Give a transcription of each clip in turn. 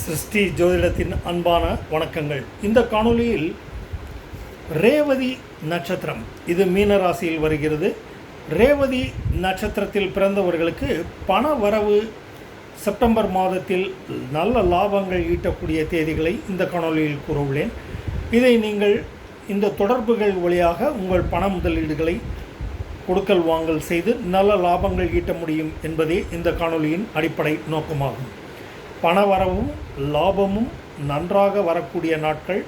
சிருஷ்டி ஜோதிடத்தின் அன்பான வணக்கங்கள். இந்த காணொளியில் ரேவதி நட்சத்திரம் இது மீனராசியில் வருகிறது. ரேவதி நட்சத்திரத்தில் பிறந்தவர்களுக்கு பண வரவு செப்டம்பர் மாதத்தில் நல்ல லாபங்கள் ஈட்டக்கூடிய தேதிகளை இந்த காணொளியில் கூறவுள்ளேன். இதை நீங்கள் இந்த தொடர்புகள் வழியாக உங்கள் பண முதலீடுகளை கொடுக்கல் வாங்கல் செய்து நல்ல லாபங்கள் ஈட்ட முடியும் என்பதே இந்த காணொளியின் அடிப்படை நோக்கமாகும். பணவரவும் லாபமும் நன்றாக வரக்கூடிய நாட்கள்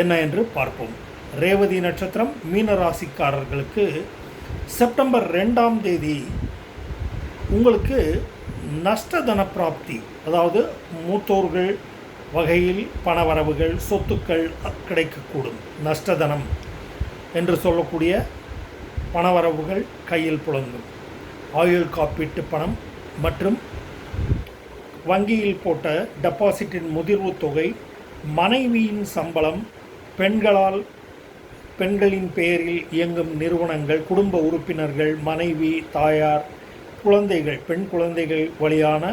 என்ன என்று பார்ப்போம். ரேவதி நட்சத்திரம் மீன ராசிக்காரர்களுக்கு செப்டம்பர் ரெண்டாம் தேதி உங்களுக்கு நஷ்டதன பிராப்தி அதாவது மூத்தோர்கள் வகையில் பணவரவுகள் சொத்துக்கள் கிடைக்கக்கூடும். நஷ்டதனம் என்று சொல்லக்கூடிய பணவரவுகள் கையில் புழங்கும் ஆயுள் காப்பீட்டு பணம் மற்றும் வங்கியில் போட்ட டெபாசிட்டின் முதிர்வு தொகை மனைவியின் சம்பளம் பெண்களால் பெண்களின் பெயரில் இயங்கும் நிறுவனங்கள் குடும்ப உறுப்பினர்கள் மனைவி தாயார் குழந்தைகள் பெண் குழந்தைகள் வழியான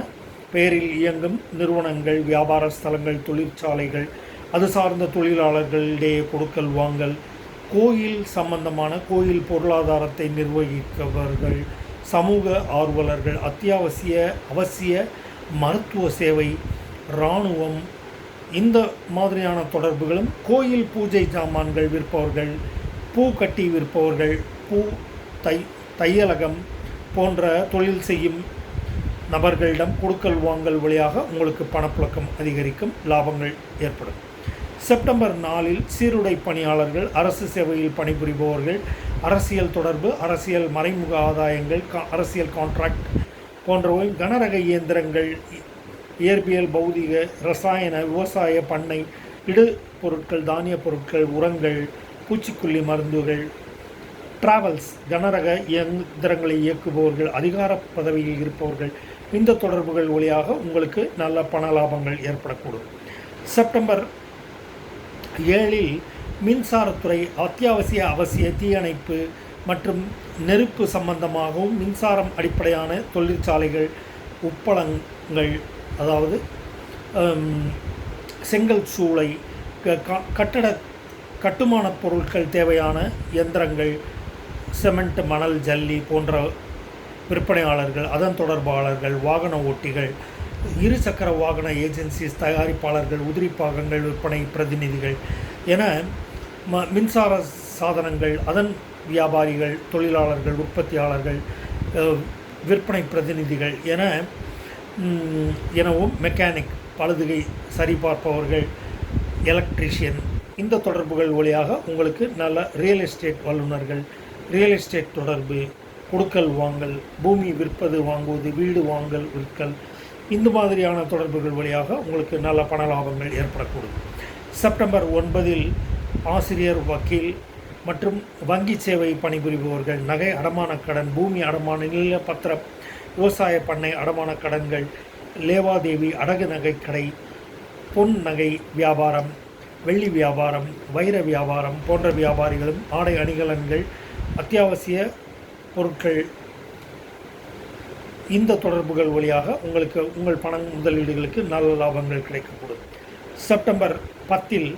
பெயரில் இயங்கும் நிறுவனங்கள் வியாபார ஸ்தலங்கள் தொழிற்சாலைகள் அது சார்ந்த தொழிலாளர்களிடையே கொடுக்கல் வாங்கல் கோயில் சம்பந்தமான கோயில் பொருளாதாரத்தை நிர்வகிப்பவர்கள் சமூக ஆர்வலர்கள் அத்தியாவசிய அவசிய மருத்துவ சேவை இராணுவம் இந்த மாதிரியான தொடர்புகளும் கோயில் பூஜை சாமான்கள் விற்பவர்கள் பூ கட்டி விற்பவர்கள் பூ தை தையலகம் போன்ற தொழில் செய்யும் நபர்களிடம் கொடுக்கல் வாங்கல் வழியாக உங்களுக்கு பணப்புழக்கம் அதிகரிக்கும் லாபங்கள் ஏற்படும். செப்டம்பர் நாலில் சீருடை பணியாளர்கள் அரசு சேவையில் பணிபுரிபவர்கள் அரசியல் தொடர்பு அரசியல் மறைமுக ஆதாயங்கள் கா- அரசியல் கான்ட்ராக்ட் போன்றவை கனரக இயந்திரங்கள் இயற்பியல் பௌதிக ரசாயன விவசாய பண்ணை இடு பொருட்கள் தானிய பொருட்கள் உரங்கள் பூச்சிக்கொல்லி மருந்துகள் டிராவல்ஸ் கனரக இயந்திரங்களை இயக்குபவர்கள் அதிகார பதவியில் இருப்பவர்கள் இந்த தொடர்புகள் வழியாக உங்களுக்கு நல்ல பண லாபங்கள் ஏற்படக்கூடும். செப்டம்பர் ஏழில் மின்சாரத்துறை அத்தியாவசிய அவசிய தீயணைப்பு மற்றும் நெருப்பு சம்பந்தமாகவும் மின்சாரம் அடிப்படையான தொழிற்சாலைகள் உப்பளங்கள் அதாவது செங்கல் சூளை க- க- கட்டட கட்டுமானப் பொருட்கள் தேவையான இயந்திரங்கள் சிமெண்ட் மணல் ஜல்லி போன்ற விற்பனையாளர்கள் அதன் தொடர்பாளர்கள் வாகன ஓட்டிகள் இருசக்கர வாகன ஏஜென்சிஸ் தயாரிப்பாளர்கள் உதிரி பாகங்கள் விற்பனை பிரதிநிதிகள் என ம மின்சார சாதனங்கள் அதன் வியாபாரிகள் தொழிலாளர்கள் உற்பத்தியாளர்கள் விற்பனை பிரதிநிதிகள் என எனவும் மெக்கானிக் பழுதுகை சரிபார்ப்பவர்கள் எலக்ட்ரீஷியன் இந்த தொடர்புகள் வழியாக உங்களுக்கு நல்ல ரியல் எஸ்டேட் வல்லுநர்கள் ரியல் எஸ்டேட் தொடர்பு கொடுக்கல் வாங்கல் பூமி விற்பது வாங்குவது வீடு வாங்கல் விற்கல் இந்த மாதிரியான தொடர்புகள் வழியாக உங்களுக்கு நல்ல பண லாபங்கள் ஏற்படக்கூடும். செப்டம்பர் ஒன்பதில் ஆசிரியர் வக்கீல் மற்றும் வங்கி சேவை பணிபுரிபவர்கள் நகை அடமான கடன் பூமி அடமான நில பத்திர விவசாய பண்ணை அடமான கடன்கள் லேவாதேவி அடகு நகைக்கடை பொன் நகை வியாபாரம் வெள்ளி வியாபாரம் வைர வியாபாரம் போன்ற வியாபாரிகளும் ஆடை அணிகலன்கள் அத்தியாவசிய பொருட்கள் இந்த தொடர்புகள் வழியாக உங்களுக்கு உங்கள் பண முதலீடுகளுக்கு நல்ல லாபங்கள் கிடைக்கக்கூடும். செப்டம்பர் பத்தில்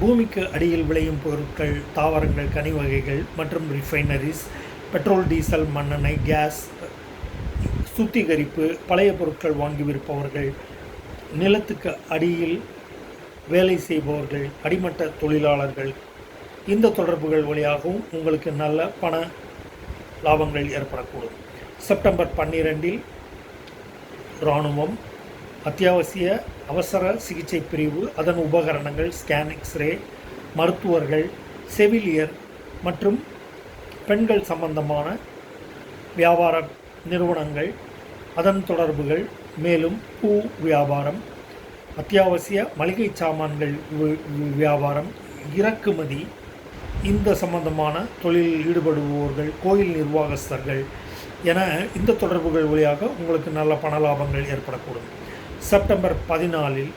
பூமிக்கு அடியில் விளையும் பொருட்கள் தாவரங்கள் கனி வகைகள் மற்றும் ரிஃபைனரிஸ் பெட்ரோல் டீசல் மண்ணெண்ணெய் கேஸ் சுத்திகரிப்பு பழைய பொருட்கள் வாங்கி விற்பவர்கள் நிலத்துக்கு அடியில் வேலை செய்பவர்கள் அடிமட்ட தொழிலாளர்கள். இந்த தொடர்புகள் வழியாகவும் உங்களுக்கு நல்ல பண லாபங்கள் ஏற்படக்கூடும். செப்டம்பர் பன்னிரெண்டில் இராணுவம் அத்தியாவசிய அவசர சிகிச்சை பிரிவு அதன் உபகரணங்கள் ஸ்கேன் எக்ஸ்ரே மருத்துவர்கள் செவிலியர் மற்றும் பெண்கள் சம்பந்தமான வியாபார நிறுவனங்கள் அதன் தொடர்புகள் மேலும் பூ வியாபாரம் அத்தியாவசிய மளிகை சாமான்கள் வியாபாரம் இறக்குமதி இந்த சம்பந்தமான தொழிலில் ஈடுபடுபவர்கள் கோயில் நிர்வாகஸ்தர்கள் என இந்த தொடர்புகள் வழியாக உங்களுக்கு நல்ல பண லாபங்கள் ஏற்படக்கூடும். செப்டம்பர் பதினாலில்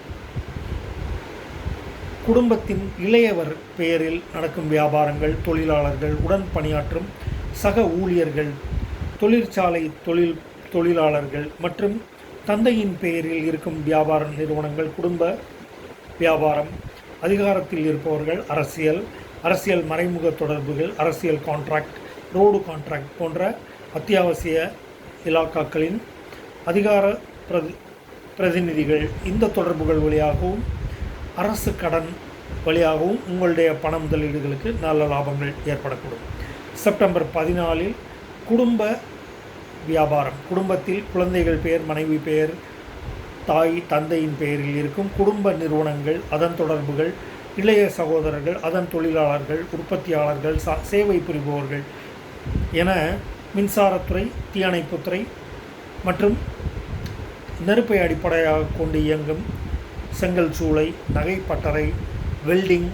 குடும்பத்தின் இளையவர் பெயரில் நடக்கும் வியாபாரங்கள் தொழிலாளர்கள் உடன் பணியாற்றும் சக ஊழியர்கள் தொழிற்சாலை தொழில் தொழிலாளர்கள் மற்றும் தந்தையின் பெயரில் இருக்கும் வியாபார நிறுவனங்கள் குடும்ப வியாபாரம் அதிகாரத்தில் இருப்பவர்கள் அரசியல் அரசியல் மறைமுக தொடர்புகள் அரசியல் கான்ட்ராக்ட் ரோடு கான்ட்ராக்ட் போன்ற அத்தியாவசிய இலாக்காக்களின் அதிகார பிரதி பிரதிநிதிகள் இந்த தொடர்புகள் வழியாகவும் அரசு கடன் வழியாகவும் உங்களுடைய பண முதலீடுகளுக்கு நல்ல லாபங்கள் ஏற்படக்கூடும். செப்டம்பர் பதினாலில் குடும்ப வியாபாரம் குடும்பத்தில் குழந்தைகள் பெயர் மனைவி பெயர் தாய் தந்தையின் பெயரில் இருக்கும் குடும்ப நிறுவனங்கள் அதன் தொடர்புகள் இளைய சகோதரர்கள் அதன் தொழிலாளர்கள் உற்பத்தியாளர்கள் சா சேவை புரிபவர்கள் என மின்சாரத்துறை தீயணைப்புத்துறை மற்றும் நெருப்பை அடிப்படையாக கொண்டு இயங்கும் செங்கல் சூளை நகை பட்டறை வெல்டிங்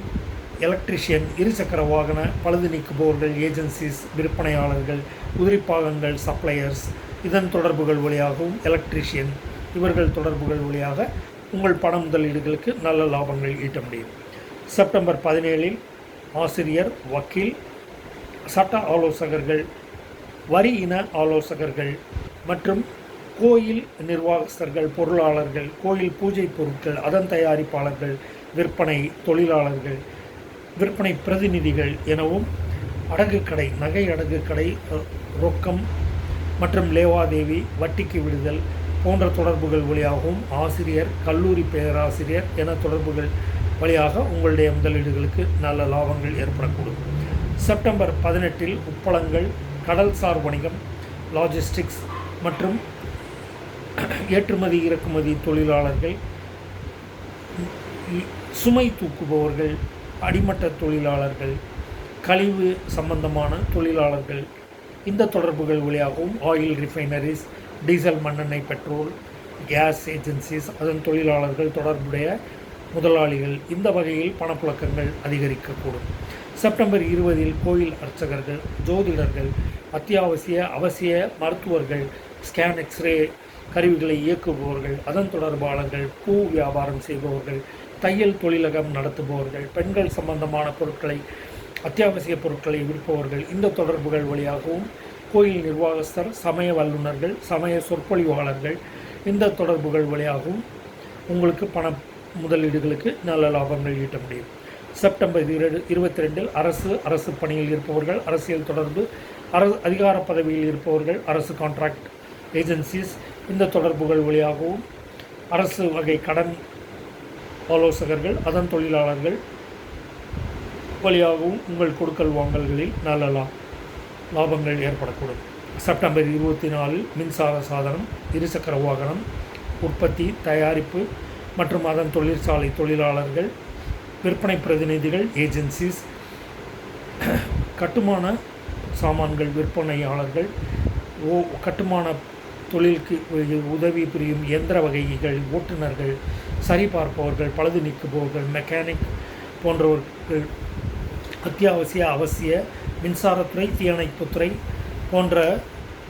எலக்ட்ரிஷியன் இருசக்கர வாகன பழுது நீக்குபவர்கள் ஏஜென்சிஸ் விற்பனையாளர்கள் உதிரிப்பாகங்கள் சப்ளையர்ஸ் இதன் தொடர்புகள் வழியாகவும் எலக்ட்ரிஷியன் இவர்கள் தொடர்புகள் வழியாக உங்கள் பண முதலீடுகளுக்கு நல்ல லாபங்கள் ஈட்ட முடியும். செப்டம்பர் பதினேழில் ஆசிரியர் வக்கீல் சட்ட ஆலோசகர்கள் வரி இன ஆலோசகர்கள் மற்றும் கோயில் நிர்வாகஸ்தர்கள் பொருளாளர்கள் கோயில் பூஜை பொருட்கள் அதன் தயாரிப்பாளர்கள் விற்பனை தொழிலாளர்கள் விற்பனை பிரதிநிதிகள் எனவும் அடகு கடை நகை அடகு கடை ரொக்கம் மற்றும் லேவாதேவி வட்டிக்கு விடுதல் போன்ற தொடர்புகள் வழியாகவும் ஆசிரியர் கல்லூரி பேராசிரியர் என தொடர்புகள் வழியாக உங்களுடைய முதலீடுகளுக்கு நல்ல லாபங்கள் ஏற்படக்கூடும். செப்டம்பர் பதினெட்டில் உப்பளங்கள் கடல்சார் வணிகம் லாஜிஸ்டிக்ஸ் மற்றும் ஏற்றுமதி இறக்குமதி தொழிலாளர்கள் சுமை தூக்குபவர்கள் அடிமட்ட தொழிலாளர்கள் கழிவு சம்பந்தமான தொழிலாளர்கள். இந்த தொடர்புகள் வழியாகவும் ஆயில் ரிஃபைனரிஸ் டீசல் மண்ணெண்ணெய் பெட்ரோல் கேஸ் ஏஜென்சிஸ் அதன் தொழிலாளர்கள் தொடர்புடைய முதலாளிகள். இந்த வகையில் பணப்புழக்கங்கள் அதிகரிக்கக்கூடும். செப்டம்பர் இருபதில் கோயில் அர்ச்சகர்கள் ஜோதிடர்கள் அத்தியாவசிய அவசிய மருத்துவர்கள் ஸ்கேன் எக்ஸ்ரே கருவிகளை இயக்குபவர்கள் அதன் தொடர்பாளர்கள் பூ வியாபாரம் செய்பவர்கள் தையல் தொழிலகம் நடத்துபவர்கள் பெண்கள் சம்பந்தமான பொருட்களை அத்தியாவசிய பொருட்களை விற்பவர்கள் இந்த தொடர்புகள் வழியாகவும் கோயில் நிர்வாகஸ்தர் சமய வல்லுநர்கள் சமய சொற்பொழிவாளர்கள் இந்த தொடர்புகள் வழியாகவும் உங்களுக்கு பண முதலீடுகளுக்கு நல்ல லாபங்கள் ஈட்ட முடியும். செப்டம்பர் இரு இருபத்தி ரெண்டில் அரசு அரசு பணியில் இருப்பவர்கள் அரசியல் தொடர்பு அரசு அதிகார பதவியில் இருப்பவர்கள் அரசு கான்ட்ராக்ட் ஏஜென்சிஸ் இந்த தொடர்புகள் வழியாகவும் அரசு வகை கடன் ஆலோசகர்கள் அதன் தொழிலாளர்கள் வழியாகவும் உங்கள் கொடுக்கல் வாங்கல்களில் நல்ல லா- லாபங்கள் ஏற்படக்கூடும். செப்டம்பர் இருபத்தி நாலில் மின்சார சாதனம் இருசக்கர வாகனம் உற்பத்தி தயாரிப்பு மற்றும் அதன் தொழிற்சாலை தொழிலாளர்கள் விற்பனை பிரதிநிதிகள் ஏஜென்சிஸ் கட்டுமான சாமான்கள் விற்பனையாளர்கள் ஓ கட்டுமான தொழிலுக்கு உதவி புரியும் இயந்திர வகைகள் ஓட்டுநர்கள் சரிபார்ப்பவர்கள் பழுது நீக்குபவர்கள் மெக்கானிக் போன்றவர்கள் அத்தியாவசிய அவசிய மின்சாரத்துறை தீயணைப்புத்துறை போன்ற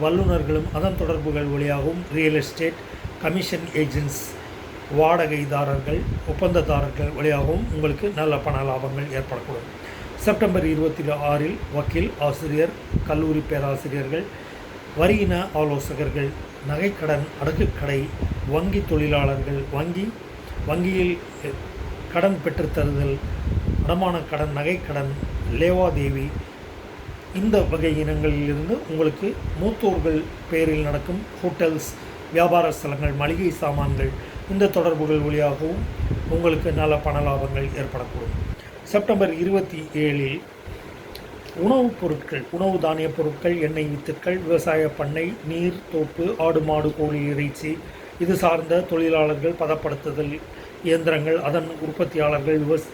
வல்லுநர்களும் அதன் தொடர்புகள் வழியாகவும் ரியல் எஸ்டேட் கமிஷன் ஏஜென்ட்ஸ் வாடகைதாரர்கள் ஒப்பந்ததாரர்கள் வழியாகவும் உங்களுக்கு நல்ல பண லாபங்கள் ஏற்படக்கூடும். செப்டம்பர் இருபத்தி ஆறில் வக்கீல் ஆசிரியர் கல்லூரி பேராசிரியர்கள் வரியின ஆலோசகர்கள் நகைக்கடன் அடகுக்கடை வங்கி தொழிலாளர்கள் வங்கி வங்கியில் கடன் பெற்றுத்தருதல் அடமான கடன் நகைக்கடன் லேவாதேவி இந்த வகை இனங்களிலிருந்து உங்களுக்கு மூத்தோர்கள் பெயரில் நடக்கும் ஹோட்டல்ஸ் வியாபார ஸ்தலங்கள் மளிகை சாமான்கள் இந்த தொடர்புகள் வழியாகவும் உங்களுக்கு நல்ல பண லாபங்கள் ஏற்படக்கூடும். செப்டம்பர் இருபத்தி ஏழில் உணவுப் பொருட்கள் உணவு தானிய பொருட்கள் எண்ணெய் வித்துக்கள் விவசாய பண்ணை நீர் தோப்பு ஆடு மாடு கோழி இறைச்சி. இது சார்ந்த தொழிலாளர்கள் பதப்படுத்துதல் இயந்திரங்கள் அதன் உற்பத்தியாளர்கள் விவஸ்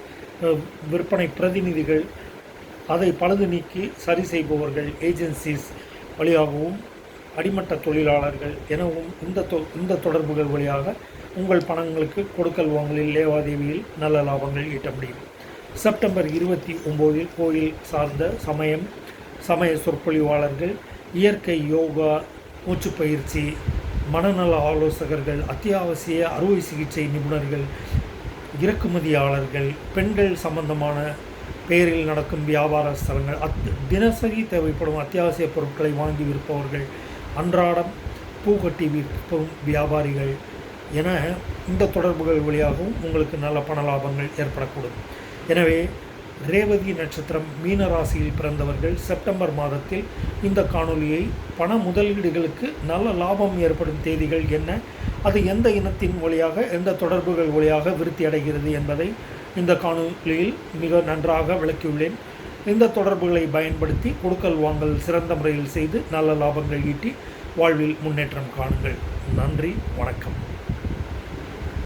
விற்பனை பிரதிநிதிகள். அதை பழுது நீக்கி சரி செய்பவர்கள் ஏஜென்சிஸ் வழியாகவும் அடிமட்ட தொழிலாளர்கள் எனவும் இந்த தொ இந்த தொடர்புகள் வழியாக உங்கள் பணங்களுக்கு கொடுக்கல் வாங்கலில் லேவாதேவியில் நல்ல லாபங்கள் ஈட்ட முடியும். செப்டம்பர் இருபத்தி ஒம்போதில் கோயில் சார்ந்த சமயம் சமய சொற்பொழிவாளர்கள் இயற்கை யோகா மூச்சு பயிற்சி மனநல ஆலோசகர்கள் அத்தியாவசிய அறுவை சிகிச்சை நிபுணர்கள் இறக்குமதியாளர்கள் பெண்கள் சம்பந்தமான பெயரில் நடக்கும் வியாபார ஸ்தலங்கள் அத் தினசரி தேவைப்படும் அத்தியாவசிய பொருட்களை வாங்கி விற்பவர்கள் அன்றாடம் பூக்கட்டி விற்கும் வியாபாரிகள் என இந்த தொடர்புகள் வழியாகவும் உங்களுக்கு நல்ல பண லாபங்கள் ஏற்படக்கூடும். எனவே ரேவதி நட்சத்திரம் மீன ராசியில் பிறந்தவர்கள் செப்டம்பர் மாதத்தில் இந்த காணொளியை பண முதலீடுகளுக்கு நல்ல லாபம் ஏற்படும் தேதிகள் என்ன? அது எந்த இனத்தின் வழியாக எந்த தொடர்புகள் வழியாக விருத்தி அடைகிறது என்பதை இந்த காணொளியில் மிக நன்றாக விளக்கியுள்ளேன். இந்த தொடர்புகளை பயன்படுத்தி கொடுக்கல் வாங்கல் சிறந்த முறையில் செய்து நல்ல லாபங்கள் ஈட்டி வாழ்வில் முன்னேற்றம் காணுங்கள். நன்றி வணக்கம்.